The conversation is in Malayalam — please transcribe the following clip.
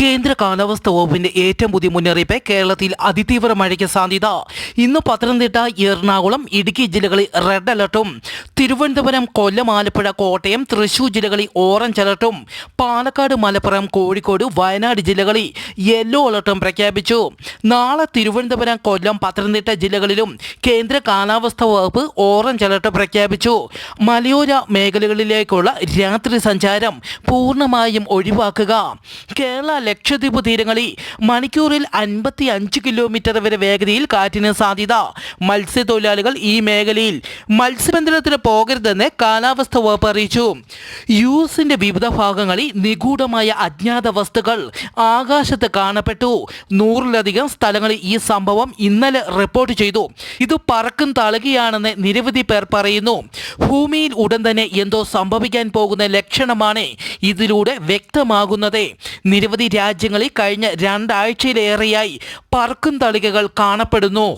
കേന്ദ്ര കാലാവസ്ഥാ വകുപ്പിന്റെ ഏറ്റവും പുതിയ മുന്നറിയിപ്പ് കേരളത്തിൽ അതിതീവ്ര മഴയ്ക്ക് സാധ്യത. ഇന്ന് പത്തനംതിട്ട എറണാകുളം ഇടുക്കി ജില്ലകളിൽ റെഡ് അലർട്ടും. തിരുവനന്തപുരം കൊല്ലം ആലപ്പുഴ കോട്ടയം തൃശൂർ ജില്ലകളിൽ ഓറഞ്ച് അലർട്ടും. പാലക്കാട് മലപ്പുറം കോഴിക്കോട് വയനാട് ജില്ലകളിൽ യെല്ലോ അലർട്ടും പ്രഖ്യാപിച്ചു. നാളെ തിരുവനന്തപുരം കൊല്ലം പത്തനംതിട്ട ജില്ലകളിലും കേന്ദ്ര കാലാവസ്ഥാ വകുപ്പ് ഓറഞ്ച് അലർട്ട് പ്രഖ്യാപിച്ചു. മലയോര മേഖലകളിലേക്കുള്ള രാത്രി സഞ്ചാരം പൂർണമായും ഒഴിവാക്കുക. കേരള ലക്ഷദ്വീപ് തീരങ്ങളിൽ മണിക്കൂറിൽ അൻപത്തി അഞ്ച് കിലോമീറ്റർ വരെ വേഗതയിൽ കാറ്റിന് സാധ്യത. മത്സ്യത്തൊഴിലാളികൾ ഈ മേഖലയിൽ മത്സ്യബന്ധനത്തിന് പോകരുതെന്ന് കാലാവസ്ഥ വകുപ്പ് അറിയിച്ചു. യു എസിന്റെ വിവിധ ഭാഗങ്ങളിൽ നിഗൂഢമായ അജ്ഞാത വസ്തുക്കൾ ആകാശത്ത് കാണപ്പെട്ടു. നൂറിലധികം സ്ഥലങ്ങളിൽ ഈ സംഭവം ഇന്നലെ റിപ്പോർട്ട് ചെയ്തു. ഇത് പറക്കും തളുകയാണെന്ന് നിരവധി പേർ പറയുന്നു. ഭൂമിയിൽ ഉടൻ തന്നെ എന്തോ സംഭവിക്കാൻ പോകുന്ന ലക്ഷണമാണ് ഇതിലൂടെ വ്യക്തമാകുന്നത്. നിരവധി രാജ്യങ്ങളിൽ കഴിഞ്ഞ രണ്ടാഴ്ചയിലേറെയായി പറക്കും തളികകൾ കാണപ്പെടുന്നു.